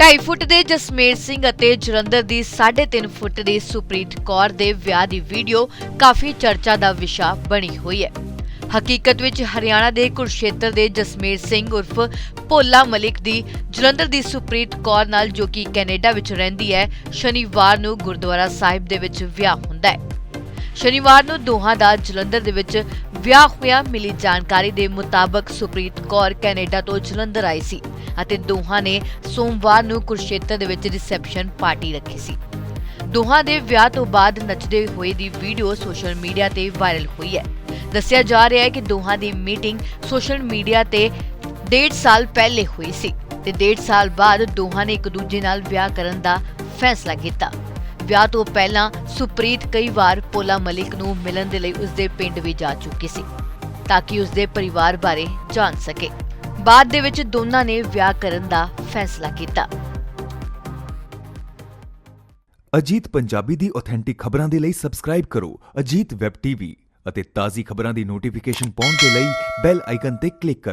2.5 ਫੁੱਟ ਦੇ ਜਸਮੇਰ ਸਿੰਘ ਅਤੇ ਜਲੰਧਰ ਦੀ 3.5 ਫੁੱਟ ਦੀ ਸੁਪ੍ਰੀਤ ਕੌਰ ਦੇ ਵਿਆਹ ਦੀ ਵੀਡੀਓ ਕਾਫੀ ਚਰਚਾ ਦਾ ਵਿਸ਼ਾ ਬਣੀ ਹੋਈ ਹੈ। ਹਕੀਕਤ ਵਿੱਚ ਹਰਿਆਣਾ ਦੇ ਕੁਰਸ਼ੇਤਰ ਦੇ ਜਸਮੇਰ ਸਿੰਘ ਉਰਫ ਭੋਲਾ ਮਲਿਕ ਦੀ ਜਲੰਧਰ ਦੀ ਸੁਪ੍ਰੀਤ ਕੌਰ ਨਾਲ ਜੋ ਕਿ ਕੈਨੇਡਾ ਵਿੱਚ ਰਹਿੰਦੀ ਹੈ, ਸ਼ਨੀਵਾਰ ਨੂੰ ਗੁਰਦੁਆਰਾ ਸਾਹਿਬ ਦੇ ਵਿੱਚ ਵਿਆਹ ਹੁੰਦਾ ਹੈ। ਸ਼ਨੀਵਾਰ ਨੂੰ ਦੋਹਾਂ ਦਾ ਜਲੰਧਰ ਦੇ ਵਿੱਚ ਵਿਆਹ ਹੋਇਆ ਮਿਲੀ ਜਾਣਕਾਰੀ ਦੇ ਮੁਤਾਬਕ ਸੁਪ੍ਰੀਤ ਕੌਰ ਕੈਨੇਡਾ ਤੋਂ ਜਲੰਧਰ ਆਈ ਸੀ ਅਤੇ ਦੋਹਾਂ ਨੇ ਸੋਮਵਾਰ ਨੂੰ ਕੁਰਸ਼ੇਤਰ ਦੇ ਵਿੱਚ ਰਿਸੈਪਸ਼ਨ ਪਾਰਟੀ ਰੱਖੀ ਸੀ। ਦੋਹਾਂ ਦੇ ਵਿਆਹ ਤੋਂ ਬਾਅਦ ਨੱਚਦੇ ਹੋਏ ਦੀ ਵੀਡੀਓ ਸੋਸ਼ਲ ਮੀਡੀਆ ਤੇ ਵਾਇਰਲ ਹੋਈ ਹੈ। ਦੱਸਿਆ ਜਾ ਰਿਹਾ ਹੈ ਕਿ ਦੋਹਾਂ ਦੀ ਮੀਟਿੰਗ ਸੋਸ਼ਲ ਮੀਡੀਆ ਤੇ ਡੇਢ ਸਾਲ ਪਹਿਲੇ ਹੋਈ ਸੀ ਤੇ ਡੇਢ ਸਾਲ ਬਾਅਦ ਦੋਹਾਂ ਨੇ ਇੱਕ ਦੂਜੇ ਨਾਲ ਵਿਆਹ ਕਰਨ ਦਾ ਫੈਸਲਾ ਕੀਤਾ। ਵਿਆਹ ਤੋਂ ਪਹਿਲਾਂ ਸੁਪ੍ਰੀਤ ਕਈ ਵਾਰ ਪੋਲਾ ਮਲਿਕ ਨੂੰ ਮਿਲਣ ਦੇ ਲਈ ਉਸਦੇ ਪਿੰਡ ਵੀ ਜਾ ਚੁੱਕੀ ਸੀ, ਤਾਂ ਕਿ ਉਸਦੇ ਪਰਿਵਾਰ ਬਾਰੇ ਜਾਣ ਸਕੇ। ਬਾਅਦ ਦੇ ਵਿੱਚ ਦੋਨਾਂ ਨੇ ਵਿਆਹ ਕਰਨ ਦਾ ਫੈਸਲਾ ਕੀਤਾ। ਅਜੀਤ ਪੰਜਾਬੀ ਦੀ ਆਥੈਂਟਿਕ ਖਬਰਾਂ ਦੇ ਲਈ ਸਬਸਕ੍ਰਾਈਬ ਕਰੋ ਅਜੀਤ ਵੈਬ ਟੀਵੀ ਅਤੇ ਤਾਜ਼ੀ ਖਬਰਾਂ ਦੀ ਨੋਟੀਫਿਕੇਸ਼ਨ ਪਾਉਣ ਦੇ ਲਈ ਬੈਲ ਆਈਕਨ ਤੇ ਕਲਿੱਕ ਕਰੋ।